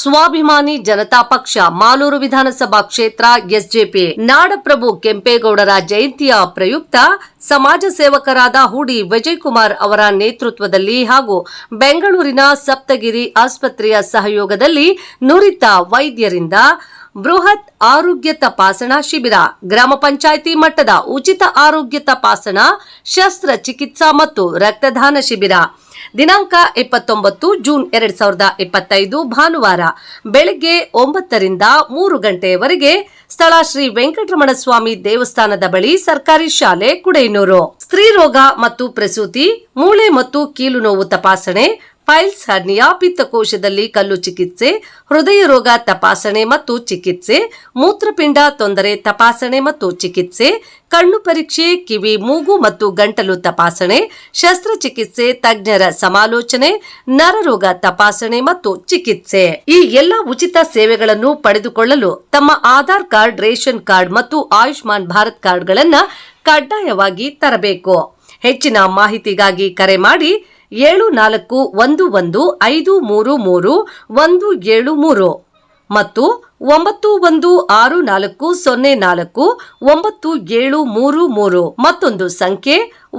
ಸ್ವಾಭಿಮಾನಿ ಜನತಾ ಪಕ್ಷ ಮಾಲೂರು ವಿಧಾನಸಭಾ ಕ್ಷೇತ್ರ ಎಸ್ಜೆಪಿ ನಾಡಪ್ರಭು ಕೆಂಪೇಗೌಡರ ಜಯಂತಿಯ ಪ್ರಯುಕ್ತ ಸಮಾಜ ಸೇವಕರಾದ ಹೂಡಿ ವಿಜಯಕುಮಾರ್ ಅವರ ನೇತೃತ್ವದಲ್ಲಿ ಹಾಗೂ ಬೆಂಗಳೂರಿನ ಸಪ್ತಗಿರಿ ಆಸ್ಪತ್ರೆಯ ಸಹಯೋಗದಲ್ಲಿ ನುರಿತ ವೈದ್ಯರಿಂದ ಬೃಹತ್ ಆರೋಗ್ಯ ತಪಾಸಣಾ ಶಿಬಿರ, ಗ್ರಾಮ ಪಂಚಾಯಿತಿ ಮಟ್ಟದ ಉಚಿತ ಆರೋಗ್ಯ ತಪಾಸಣಾ, ಶಸ್ತ್ರಚಿಕಿತ್ಸಾ ಮತ್ತು ರಕ್ತದಾನ ಶಿಬಿರ. ದಿನಾಂಕ ಇಪ್ಪತ್ತೊಂಬತ್ತು ಜೂನ್ ಎರಡ್ ಸಾವಿರದ ಇಪ್ಪತ್ತೈದು ಭಾನುವಾರ ಬೆಳಗ್ಗೆ ಒಂಬತ್ತರಿಂದ ಮೂರು ಗಂಟೆಯವರೆಗೆ ಸ್ಥಳ ಶ್ರೀ ವೆಂಕಟರಮಣ ಸ್ವಾಮಿ ದೇವಸ್ಥಾನದ ಬಳಿ ಸರ್ಕಾರಿ ಶಾಲೆ ಕುಡೈನೂರು. ಸ್ತ್ರೀ ರೋಗ ಮತ್ತು ಪ್ರಸೂತಿ, ಮೂಳೆ ಮತ್ತು ಕೀಲು ನೋವು ತಪಾಸಣೆ ಪೈಲ್ಸ್ ಹರ್ನಿಯಾ ಪಿತ್ತಕೋಶದಲ್ಲಿ ಕಲ್ಲು ಚಿಕಿತ್ಸೆ, ಹೃದಯ ರೋಗ ತಪಾಸಣೆ ಮತ್ತು ಚಿಕಿತ್ಸೆ, ಮೂತ್ರಪಿಂಡ ತೊಂದರೆ ತಪಾಸಣೆ ಮತ್ತು ಚಿಕಿತ್ಸೆ, ಕಣ್ಣು ಪರೀಕ್ಷೆ, ಕಿವಿ ಮೂಗು ಮತ್ತು ಗಂಟಲು ತಪಾಸಣೆ, ಶಸ್ತ್ರಚಿಕಿತ್ಸೆ, ತಜ್ಞರ ಸಮಾಲೋಚನೆ, ನರರೋಗ ತಪಾಸಣೆ ಮತ್ತು ಚಿಕಿತ್ಸೆ. ಈ ಎಲ್ಲ ಉಚಿತ ಸೇವೆಗಳನ್ನು ಪಡೆದುಕೊಳ್ಳಲು ತಮ್ಮ ಆಧಾರ್ ಕಾರ್ಡ್, ರೇಷನ್ ಕಾರ್ಡ್ ಮತ್ತು ಆಯುಷ್ಮಾನ್ ಭಾರತ್ ಕಾರ್ಡ್ಗಳನ್ನು ಕಡ್ಡಾಯವಾಗಿ ತರಬೇಕು. ಹೆಚ್ಚಿನ ಮಾಹಿತಿಗಾಗಿ ಕರೆ ಮಾಡಿ ಏಳು ನಾಲ್ಕು ಒಂದು ಒಂದು ಐದು ಮೂರು ಮೂರು ಒಂದು ಏಳು ಮೂರು ಮತ್ತು ಒಂಬತ್ತು ಒಂದು ಆರು ನಾಲ್ಕು ಸೊನ್ನೆ ನಾಲ್ಕು ಒಂಬತ್ತು ಏಳು ಮೂರು ಮೂರು ಮತ್ತೊಂದು ಸಂಖ್ಯೆ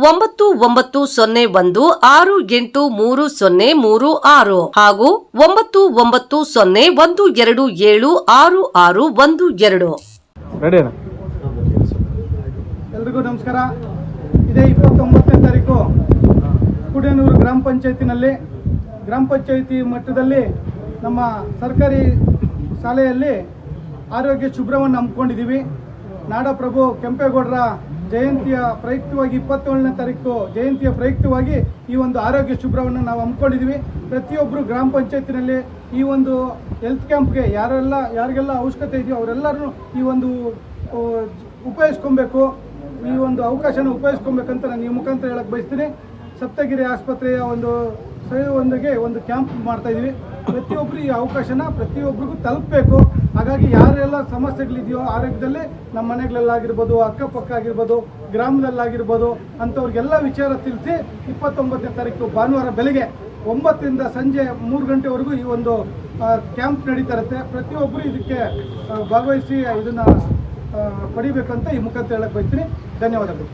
ಒಂಬತ್ತು ಒಂಬತ್ತು ಸೊನ್ನೆ ಒಂದು ಆರು ಎಂಟು ಮೂರು ಸೊನ್ನೆ ಮೂರು ಆರು ಹಾಗೂ ಒಂಬತ್ತು ಒಂಬತ್ತು ಸೊನ್ನೆ ಒಂದು ಎರಡು ಏಳು ಆರು ಆರು ಒಂದು ಎರಡು. ರೆಡಿ ಅಣ್ಣ? ಎಲ್ರಿಗೂ ನಮಸ್ಕಾರ. ಇದೇ ಇಪ್ಪತ್ತೊಂಬತ್ತನೇ ತಾರೀಕು ಕುಡಿಯನೂರು ಗ್ರಾಮ ಪಂಚಾಯತಿನಲ್ಲಿ, ಗ್ರಾಮ ಪಂಚಾಯತಿ ಮಟ್ಟದಲ್ಲಿ ನಮ್ಮ ಸರ್ಕಾರಿ ಶಾಲೆಯಲ್ಲಿ ಆರೋಗ್ಯ ಶುಭ್ರವನ್ನು ಹಮ್ಮಿಕೊಂಡಿದ್ದೀವಿ. ನಾಡಪ್ರಭು ಕೆಂಪೇಗೌಡರ ಜಯಂತಿಯ ಪ್ರಯುಕ್ತವಾಗಿ ಇಪ್ಪತ್ತೇಳನೇ ತಾರೀಕು ಜಯಂತಿಯ ಪ್ರಯುಕ್ತವಾಗಿ ಈ ಒಂದು ಆರೋಗ್ಯ ಶುಭ್ರವನ್ನು ನಾವು ಹಮ್ಮಿಕೊಂಡಿದ್ದೀವಿ. ಪ್ರತಿಯೊಬ್ಬರು ಗ್ರಾಮ ಪಂಚಾಯತಿನಲ್ಲಿ ಈ ಒಂದು ಹೆಲ್ತ್ ಕ್ಯಾಂಪ್ಗೆ ಯಾರೆಲ್ಲ, ಯಾರಿಗೆಲ್ಲ ಅವಶ್ಯಕತೆ ಇದೆಯೋ ಅವರೆಲ್ಲರೂ ಈ ಒಂದು ಉಪಯೋಗಿಸ್ಕೊಬೇಕು. ಈ ಒಂದು ಅವಕಾಶನ ಉಪಯೋಗಿಸ್ಕೊಬೇಕಂತ ನಾನು ಈ ಮುಖಾಂತರ ಹೇಳಕ್ಕೆ ಬಯಸ್ತೀನಿ. ಸಪ್ತಗಿರಿ ಆಸ್ಪತ್ರೆಯ ಒಂದು ಸಹಯೋಗದೊಂದಿಗೆ ಒಂದು ಕ್ಯಾಂಪ್ ಮಾಡ್ತಾ ಇದೀವಿ ಪ್ರತಿಯೊಬ್ಬರು ಈ ಅವಕಾಶನ ಪ್ರತಿಯೊಬ್ಬರಿಗೂ ತಲುಪಬೇಕು. ಹಾಗಾಗಿ ಯಾರೆಲ್ಲ ಸಮಸ್ಯೆಗಳಿದೆಯೋ ಆರೋಗ್ಯದಲ್ಲಿ ನಮ್ಮ ಮನೆಗಳಲ್ಲಾಗಿರ್ಬೋದು ಅಕ್ಕಪಕ್ಕ ಆಗಿರ್ಬೋದು ಗ್ರಾಮದಲ್ಲಾಗಿರ್ಬೋದು, ಅಂಥವ್ರಿಗೆಲ್ಲ ವಿಚಾರ ತಿಳಿಸಿ ಇಪ್ಪತ್ತೊಂಬತ್ತನೇ ತಾರೀಕು ಭಾನುವಾರ ಬೆಳಗ್ಗೆ ಒಂಬತ್ತರಿಂದ ಸಂಜೆ ಮೂರು ಗಂಟೆವರೆಗೂ ಈ ಒಂದು ಕ್ಯಾಂಪ್ ನಡೀತಾ ಇರುತ್ತೆ ಪ್ರತಿಯೊಬ್ಬರು ಇದಕ್ಕೆ ಭಾಗವಹಿಸಿ ಇದನ್ನು ಪಡಿಬೇಕಂತ ಈ ಮುಖಾಂತರ ಹೇಳಕ್ಕೆ ಬಯಸ್ತೀನಿ. ಧನ್ಯವಾದಗಳು.